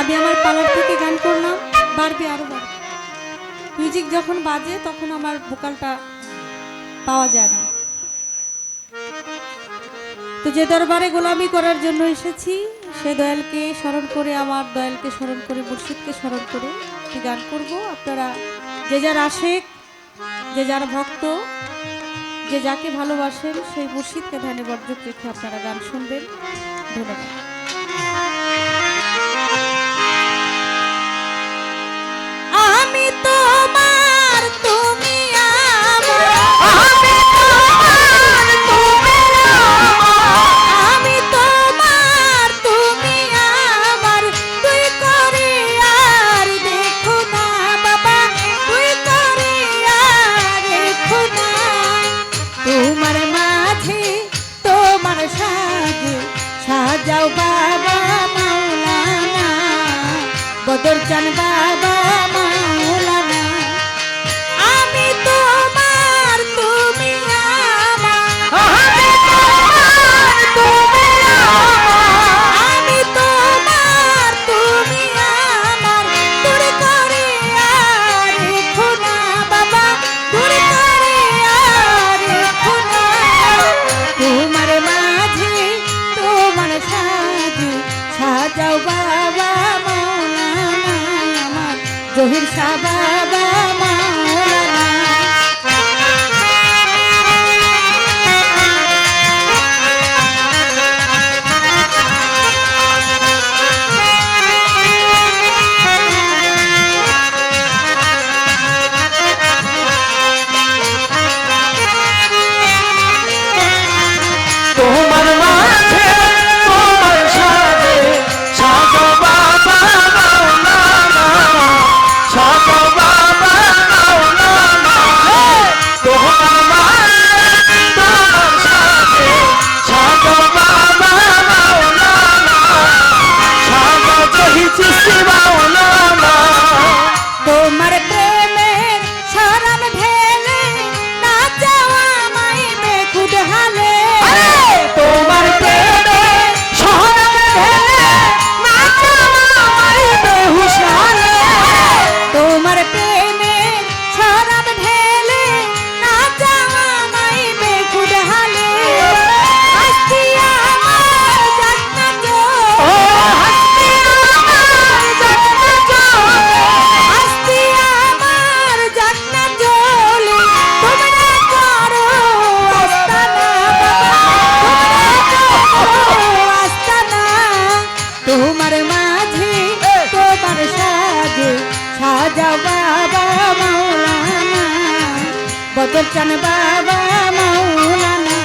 আমি আমার পালার থেকে গান করলাম, বাড়বে আরও বাড়বে। মিউজিক যখন বাজে, তখন আমার ভোকালটা পাওয়া যায় না। তো যে দরবারে গোলামি করার জন্য এসেছি, সে দয়ালকে স্মরণ করে, আমার দয়ালকে স্মরণ করে, মুর্শিদকে স্মরণ করে কি গান করব। আপনারা যে যার আশেক, যে যার ভক্ত, যে যাকে ভালোবাসেন, সেই মুর্শিদকে ধ্যানে বর্জক রেখে আপনারা গান শুনবেন। ধন্যবাদ। পীর করছেন বাবা মৌলানা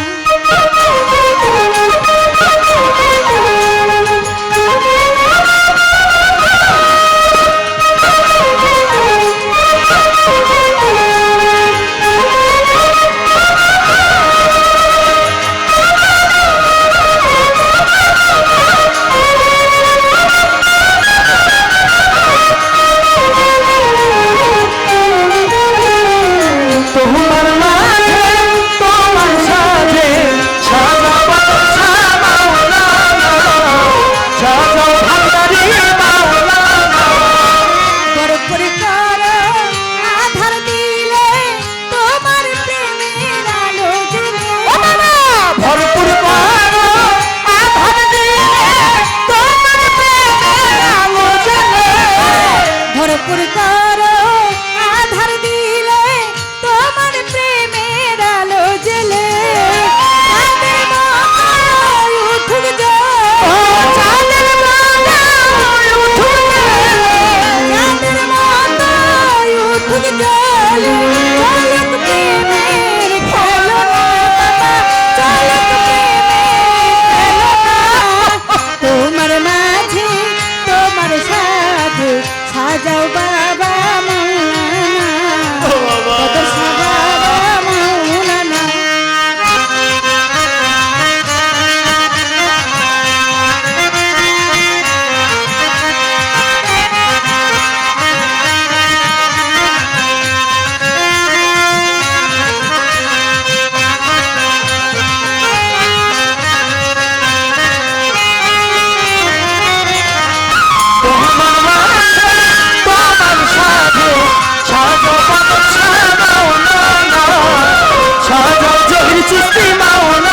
to see my own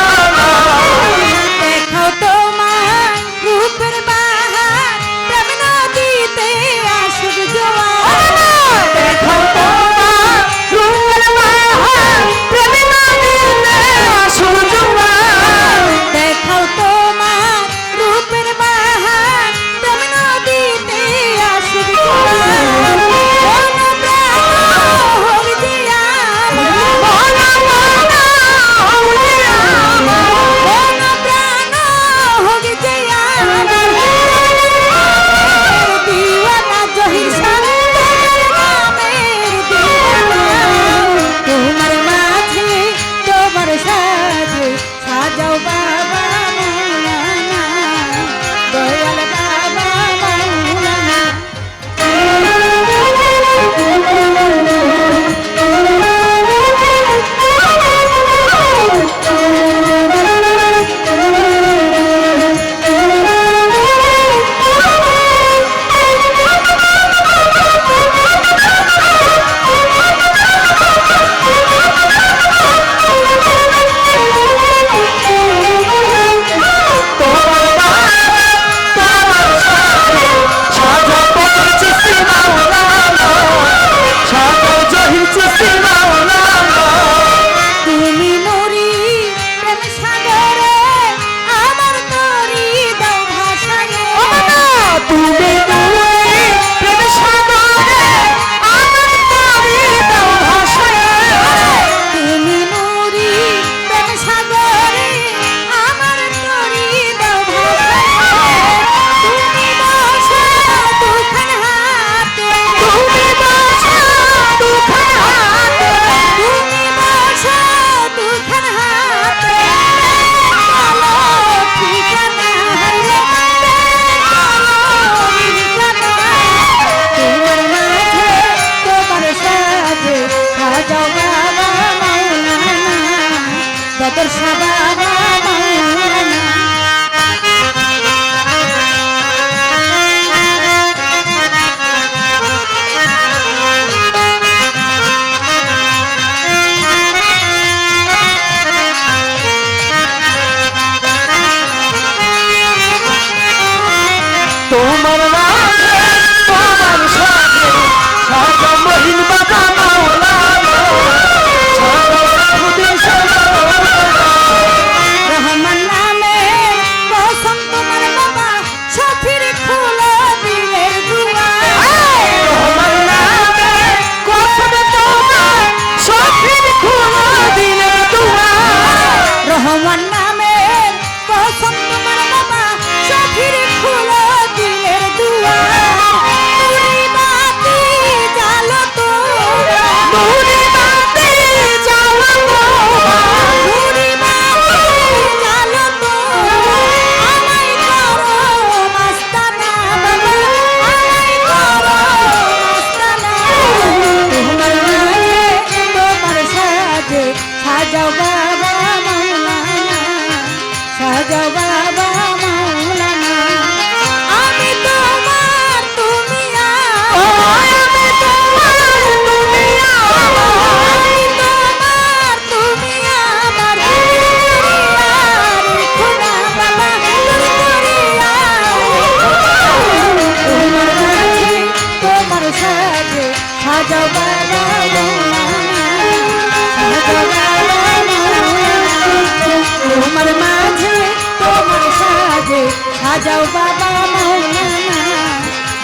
বাজাও বাবা মাওলানা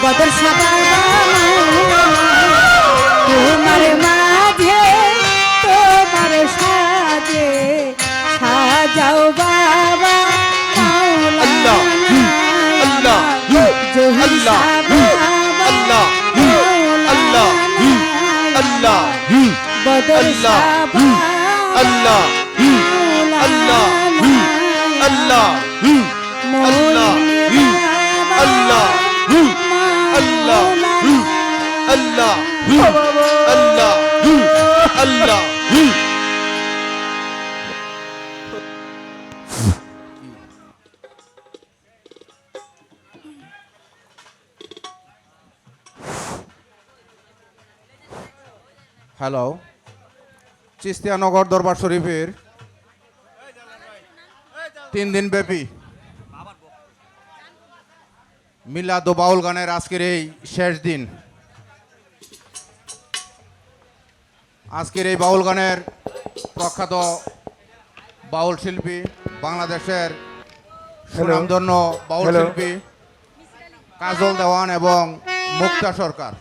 বদর সাবা তোমার মাঝে তোমার সাজে সাজাও বাবা মাওলানা আল্লাহ আল্লাহ হু আল্লাহ হু আল্লাহ হ্যালো চিস্তিয়ানগর দরবার শরীফের তিন দিন ব্যাপী। মিলাদ ও বাউল গানের আজকের এই শেষ দিন। আজকের এই বাউল গানের প্রখ্যাত বাউল শিল্পী বাংলাদেশের সুনামধন্য বাউল শিল্পী কাজল দেওয়ান এবং মুক্তা সরকার।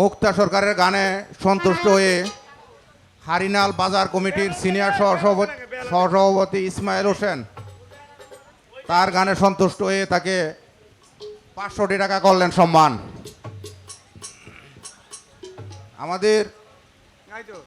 মুক্তা সরকারের গানে সন্তুষ্ট হয়ে হারিনাল বাজার কমিটির সিনিয়র সহসভাপতি সহসভাপতি ইসমাইল হোসেন তার গানে সন্তুষ্ট হয়ে তাকে পাঁচশোটি টাকা করলেন সম্মান। আমাদের